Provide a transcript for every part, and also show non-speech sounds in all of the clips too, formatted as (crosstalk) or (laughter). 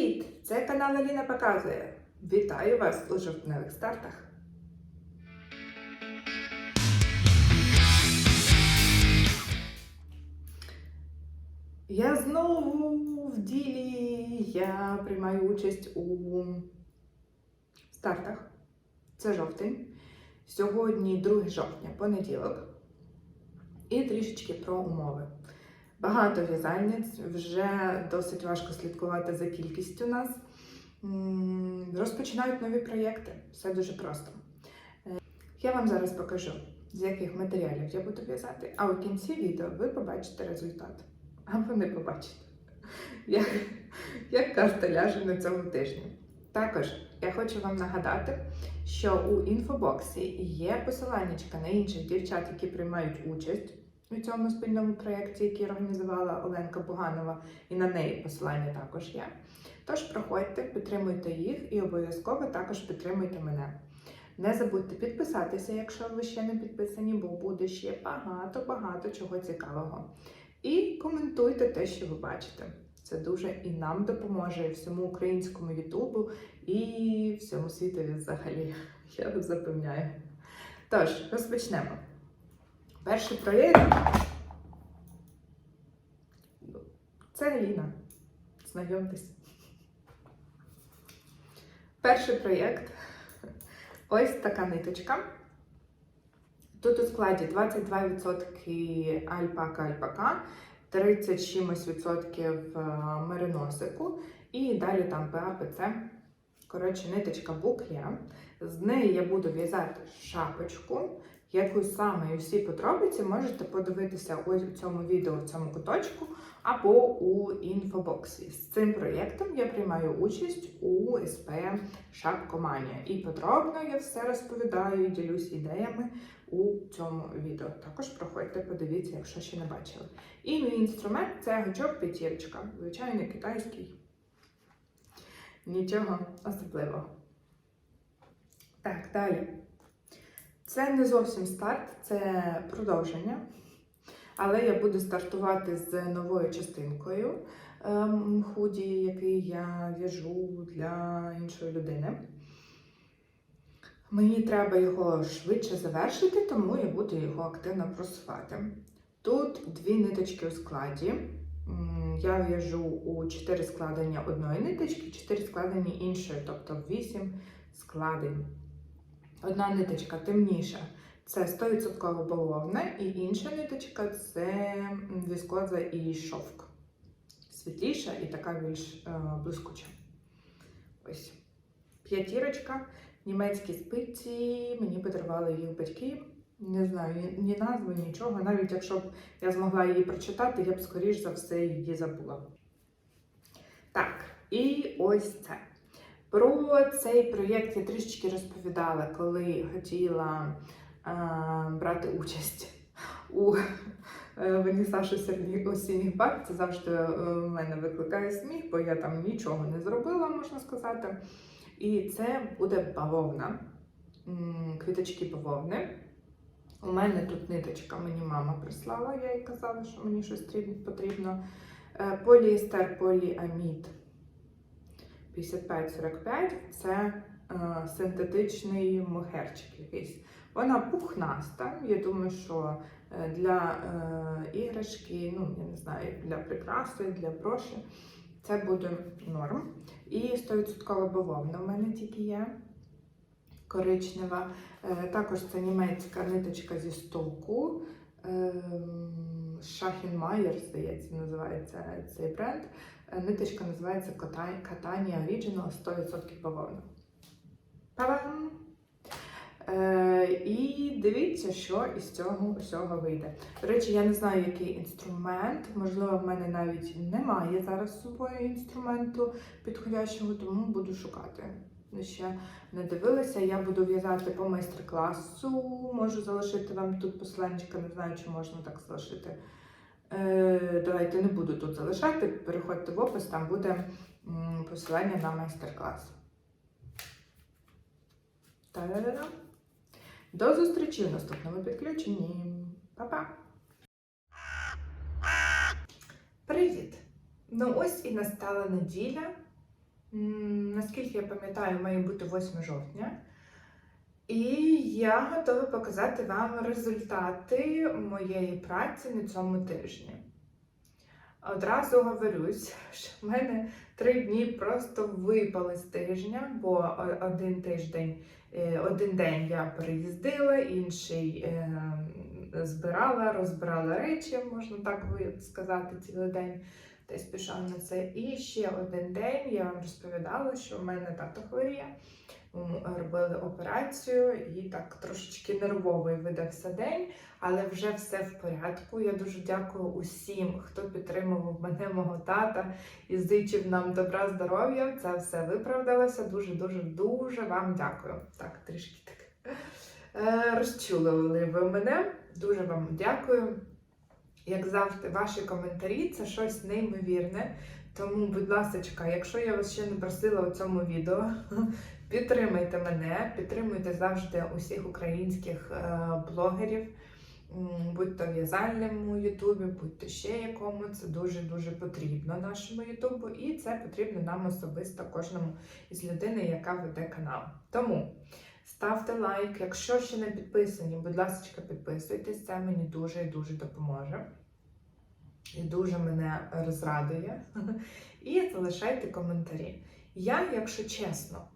Привіт! Це канал Аліна Показує. Вітаю вас у жовтневих стартах. Я знову в ділі. Я приймаю участь у стартах. Це жовтень. Сьогодні 2 жовтня, понеділок. І трішечки про умови. Багато в'язальниць, вже досить важко слідкувати за кількістю нас. Розпочинають нові проєкти. Все дуже просто. Е, Я вам зараз покажу, з яких матеріалів я буду в'язати, а у кінці відео ви побачите результат. Або не побачите. (laughs) Як, як карта ляже на цьому тижні. Також я хочу вам нагадати, що у інфобоксі є посилання на інших дівчат, які приймають участь у цьому спільному проєкті, який організувала Оленка Буганова, і на неї посилання також є. Тож проходьте, підтримуйте їх і обов'язково також підтримуйте мене. Не забудьте підписатися, якщо ви ще не підписані, бо буде ще багато-багато чого цікавого. І коментуйте те, що ви бачите. Це дуже і нам допоможе, і всьому українському Ютубу, і всьому світові взагалі. (laughs) Я вас запевняю. Тож, розпочнемо. Перший проєкт це Аліна. Знайомтесь. Перший проєкт ось така ниточка. Тут у складі 22% альпака-альпака, 30 чимось відсотків е, мериносику і далі там ПАПЦ. Коротше, ниточка буклє. З неї я буду в'язати шапочку, яку саме і всі подробиці можете подивитися ось у цьому відео, в цьому куточку, або у інфобоксі. З цим проєктом я приймаю участь у СП Шапкоманія. І подробно я все розповідаю і ділюсь ідеями у цьому відео. Також проходьте, подивіться, якщо ще не бачили. І мій інструмент це гачок п'ятірочка, звичайно, китайський. Нічого особливого. Так, далі. Це не зовсім старт, це продовження. Але я буду стартувати з новою частинкою ем, худі, який я в'яжу для іншої людини. Мені треба його швидше завершити, тому я буду його активно просувати. Тут дві ниточки у складі. Я в'яжу у 4 складення одної ниточки, 4 складення іншої, тобто 8 складень. Одна ниточка темніша це 100% бавовна, і інша ниточка це віскоза і шовк. Світліша і така більш е, блискуча. Ось. П'ятірочка, німецькі спиці, мені подарували їх батьки. Не знаю ні назви, нічого. Навіть якщо б я змогла її прочитати, я б скоріш за все її забула. Так, і ось це. Про цей проєкт я трішечки розповідала, коли хотіла е, брати участь у е, середніх осінніх бар. Це завжди е, в мене викликає сміх, бо я там нічого не зробила, можна сказати. І це буде бавовна, квіточки бавовни. У мене тут ниточка, мені мама прислала, я їй казала, що мені щось потрібно. Е, Поліестер, поліамід 55-45 це е, синтетичний мохерчик якийсь. Вона пухнаста. Я думаю, що е, для е, іграшки, ну я не знаю, для прикраси, для броші це буде норм. І 100% бавовна в мене тільки є коричнева. Е, Також це німецька ниточка зі стоку. Шахінмайер, здається, називається цей бренд. Ниточка називається Катанія Original 100% бавовна. Па-бам! Е, і дивіться, що із цього всього вийде. До речі, я не знаю, який інструмент. Можливо, в мене навіть немає зараз з собою інструменту підходящого, тому буду шукати. Ну, Ще не дивилася. Я буду в'язати по майстер-класу. Можу залишити вам тут посиланнячка, не знаю, чи можна так залишити. Е, давайте не буду тут залишати. Переходьте в опис, там буде посилання на майстер-клас. Та-да-да-да. До зустрічі в наступному підключенні. Па-па! Привіт! Ну ось і настала неділя. наскільки я пам'ятаю, має бути 8 жовтня. І я готова показати вам результати моєї праці на цьому тижні. Одразу говорюсь, (laughs) що в мене три дні просто випали з тижня, бо один тиждень, е, один день я переїздила, інший е, збирала, розбирала речі, можна так сказати, цілий день десь пішов на це. І ще один день я вам розповідала, що в мене тато хворіє. Робили операцію і так трошечки нервовий видався день, але вже все в порядку. Я дуже дякую усім, хто підтримував мене, мого тата і зичив нам добра здоров'я. Це все виправдалося. Дуже, дуже, дуже вам дякую. Так, трішки так е, розчулили ви мене. Дуже вам дякую. Як завжди, ваші коментарі це щось неймовірне. Тому, будь ласка, якщо я вас ще не просила у цьому відео, підтримайте мене, підтримуйте завжди усіх українських е, блогерів, будь то в'язальному Ютубі, будь то ще якому. Це дуже-дуже потрібно нашому Ютубу, і це потрібно нам особисто кожному із людини, яка веде канал. Тому ставте лайк, якщо ще не підписані, будь ласка, підписуйтесь, це мені дуже і дуже допоможе. І дуже мене розрадує. (laughs) І залишайте коментарі. Я, якщо чесно,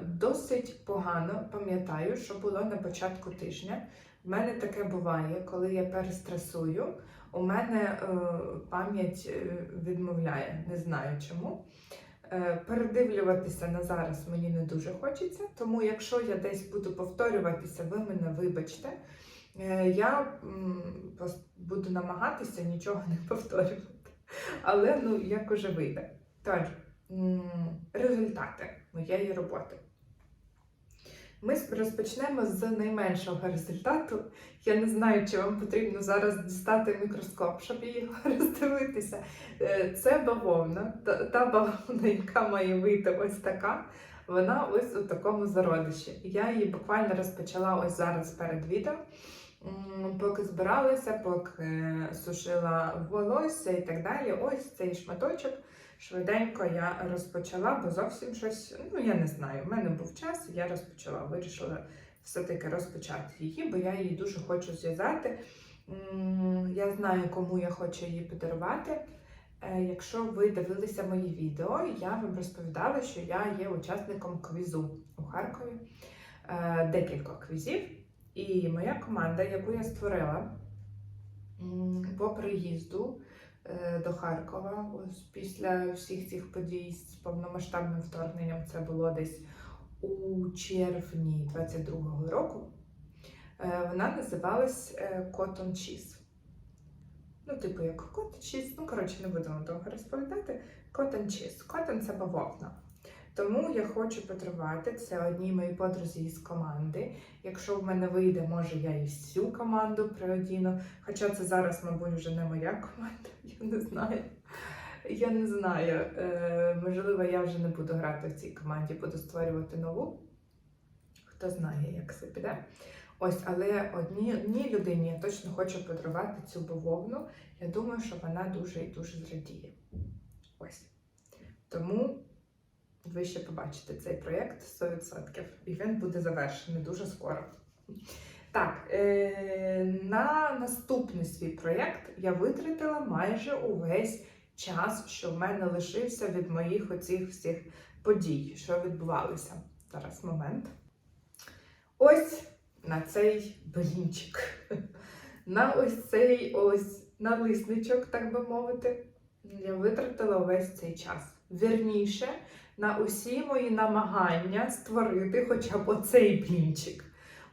досить погано пам'ятаю, що було на початку тижня. В мене таке буває, коли я перестресую, у мене е, пам'ять е, відмовляє, не знаю чому. Е, Передивлюватися на зараз мені не дуже хочеться, тому якщо я десь буду повторюватися, ви мене вибачте. Е, Я буду намагатися нічого не повторювати. Але ну як уже вийде. Тож, результати моєї роботи. Ми розпочнемо з найменшого результату. Я не знаю, чи вам потрібно зараз дістати мікроскоп, щоб її (laughs) роздивитися. Е, Це бавовна, та, бавовна, яка має вийти ось така. Вона ось у такому зародиші. Я її буквально розпочала ось зараз перед відео. Поки збиралася, поки сушила волосся і так далі. Ось цей шматочок. Швиденько я розпочала, бо зовсім щось, ну я не знаю. У мене був час, і я розпочала. Вирішила все-таки розпочати її, бо я її дуже хочу зв'язати. Я знаю, кому я хочу її подарувати. Е, Якщо ви дивилися мої відео, я вам розповідала, що я є учасником квізу у Харкові, Е, декілька квізів. І моя команда, яку я створила по приїзду до Харкова, ось після всіх цих подій з повномасштабним вторгненням, це було десь у червні 22-го року. е, Вона називалась е, Cotton Cheese. Ну, типу, як Cotton Cheese. Ну, коротше, не будемо довго розповідати. Cotton Cheese. Cotton – це бавовна. Тому я хочу подарувати це одній моїй подрузі із команди. Якщо в мене вийде, може я і всю команду приодіну. Хоча це зараз, мабуть, вже не моя команда, (laughs) я не знаю. Я не знаю. Е, можливо, я вже не буду грати в цій команді, буду створювати нову. Хто знає, як це піде. Ось, але одній людині я точно хочу подарувати цю бавовну. Я думаю, що вона дуже і дуже зрадіє. Ось. Тому ви ще побачите цей проєкт 100%. І він буде завершений дуже скоро. Так, е- на наступний свій проєкт я витратила майже увесь час, що в мене лишився від моїх оцих всіх подій, що відбувалися. Зараз момент. Ось на цей блінчик. На ось цей ось налисничок, так би мовити, я витратила увесь цей час. Вірніше, на усі мої намагання створити хоча б оцей блінчик.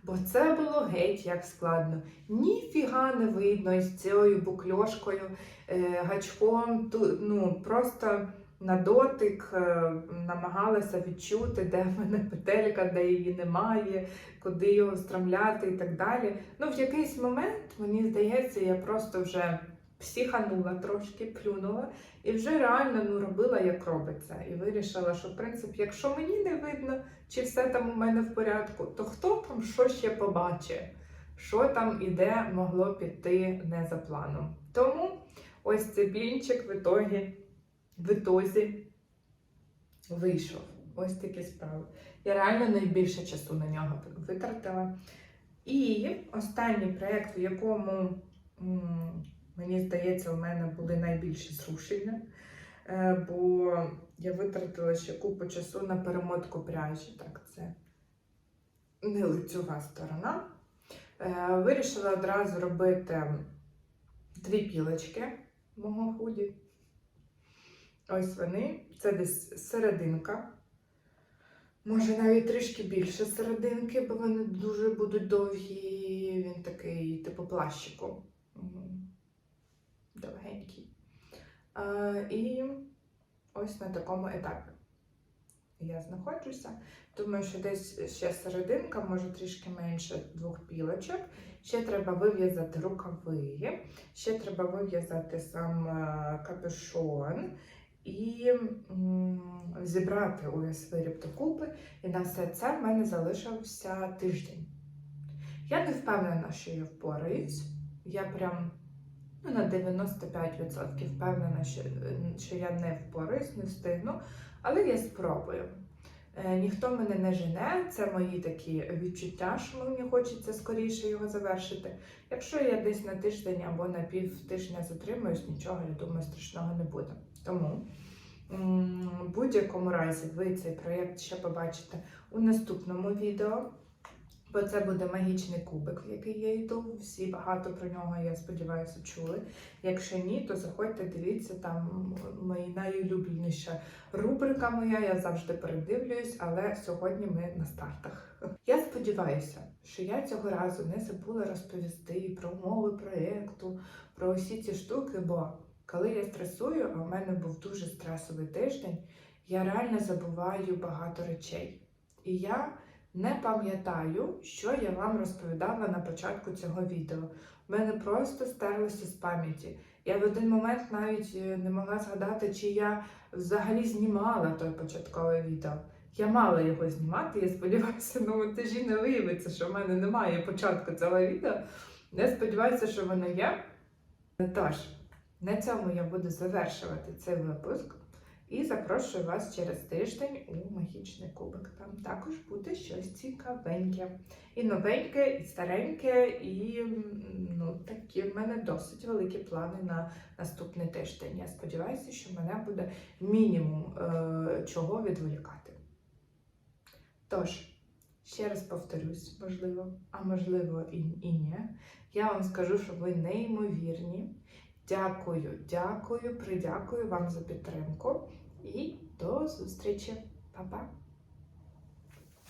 Бо це було геть як складно. Ніфіга не видно із цією букльошкою, е, гачком. Ту, ну, просто на дотик е, намагалася відчути, де в мене петелька, де її немає, куди його стромляти і так далі. Ну, в якийсь момент, мені здається, я просто вже психанула трошки, плюнула і вже реально ну, робила, як робиться. І вирішила, що в принципі, якщо мені не видно, чи все там у мене в порядку, то хто там що ще побачить, що там і де могло піти не за планом. Тому ось цей блінчик в ітогі, в ітозі вийшов. Ось такі справи. Я реально найбільше часу на нього витратила. І останній проєкт, в якому мені здається, у мене були найбільші зрушення, е, бо я витратила ще купу часу на перемотку пряжі. Так, це не лицьова сторона. Е, Вирішила одразу робити дві пілочки мого худі. Ось вони. Це десь серединка. Може навіть трішки більше серединки, бо вони дуже будуть довгі. Він такий, типу плащику. Довгенький. А, і ось на такому етапі я знаходжуся. Думаю, що десь ще серединка, може трішки менше двох пілочок. Ще треба вив'язати рукави, ще треба вив'язати сам е, капюшон і зібрати увесь виріб докупи. І на все це в мене залишився тиждень. Я не впевнена, що я впораюсь. Я прям ну, на 95% впевнена, що, що я не впораюсь, не встигну, але я спробую. Е, Ніхто мене не жене, це мої такі відчуття, що мені хочеться скоріше його завершити. Якщо я десь на тиждень або на пів тижня затримуюсь, нічого, я думаю, страшного не буде. Тому в будь-якому разі ви цей проєкт ще побачите у наступному відео. Бо це буде магічний кубик, в який я йду. Всі багато про нього, я сподіваюся, чули. Якщо ні, то заходьте, дивіться, там моя найулюбленіша рубрика моя, я завжди передивлююсь, але сьогодні ми на стартах. Я сподіваюся, що я цього разу не забула розповісти про умови проєкту, про усі ці штуки, бо коли я стресую, а в мене був дуже стресовий тиждень, я реально забуваю багато речей. І я не пам'ятаю, що я вам розповідала на початку цього відео. В мене просто стерлося з пам'яті. Я в один момент навіть е, не могла згадати, чи я взагалі знімала той початкове відео. Я мала його знімати, я сподіваюся, на монтажі не виявиться, що в мене немає початку цього відео. Я сподіваюся, що воно є. Тож, на цьому я буду завершувати цей випуск. І запрошую вас через тиждень у магічний кубик. Там також буде щось цікавеньке. І новеньке, і стареньке, і ну, такі в мене досить великі плани на наступний тиждень. Я сподіваюся, що мене буде мінімум е- чого відволікати. Тож, ще раз повторюсь, можливо, а можливо і, і ні. Я вам скажу, що ви неймовірні. Дякую, дякую, придякую вам за підтримку і до зустрічі. Па-па!